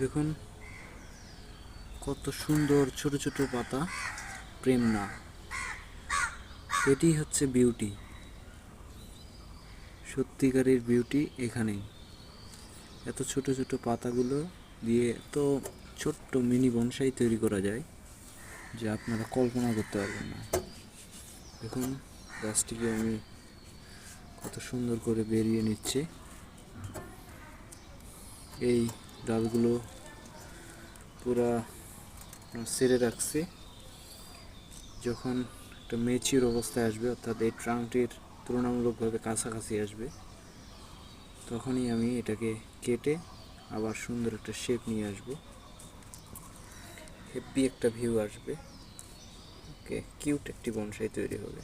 দেখুন, কত সুন্দর ছোট ছোট পাতা, প্রেম না। এটি হচ্ছে বিউটি সত্যিকারের বিউটি এখানেই। এত ছোট ছোট পাতাগুলো দিয়ে এত ছোট্ট মিনি বনসাই তৈরি করা যায়, যে আপনারা কল্পনা করতে পারবেন না। দেখুন, গাছটিকে আমি কত সুন্দর করে বেরিয়ে নিচ্ছে। এই ডালগুলো পুরা সেরে রাখছি। যখন একটা মেচিউর অবস্থায় আসবে, অর্থাৎ এই ট্রাঙ্কটির তুলনামূলকভাবে কাছাকাছি আসবে, তখনই আমি এটাকে কেটে আবার সুন্দর একটা শেপ নিয়ে আসব। হেপি একটা ভিউ আসবে। ওকে কিউট একটি বনসাই তৈরি হবে।